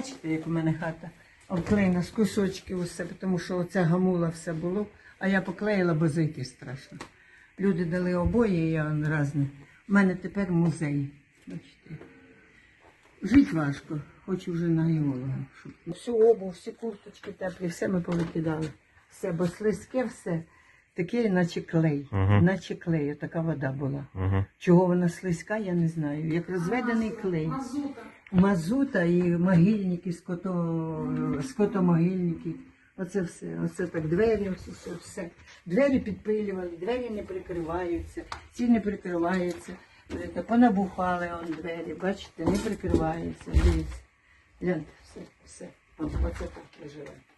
Бачите, як у мене хата обклеєна з кусочків усе, тому що оця гамула все було, а я поклеїла, бо зайти страшно. Люди дали обої, я он різні. У мене тепер музей. Бачите. Жить важко, хочу вже на геолога. Щоб... Всю обувь, всі курточки теплі, все ми повикидали. Все, бо слизьке все, таке, наче клей. Мгм. Наче клей, така вода була. Угу. Чого вона слизька, я не знаю. Як розведений клей. Мазута. І могильники, ското, скотомогильники. Оце все. Оце так двері, все, все, все. Двері підпилювали, двері не прикриваються, ці не прикриваються. Понабухали он двері, бачите, не прикриваються. Дивіться. Гляньте, все, все. Оце так живемо.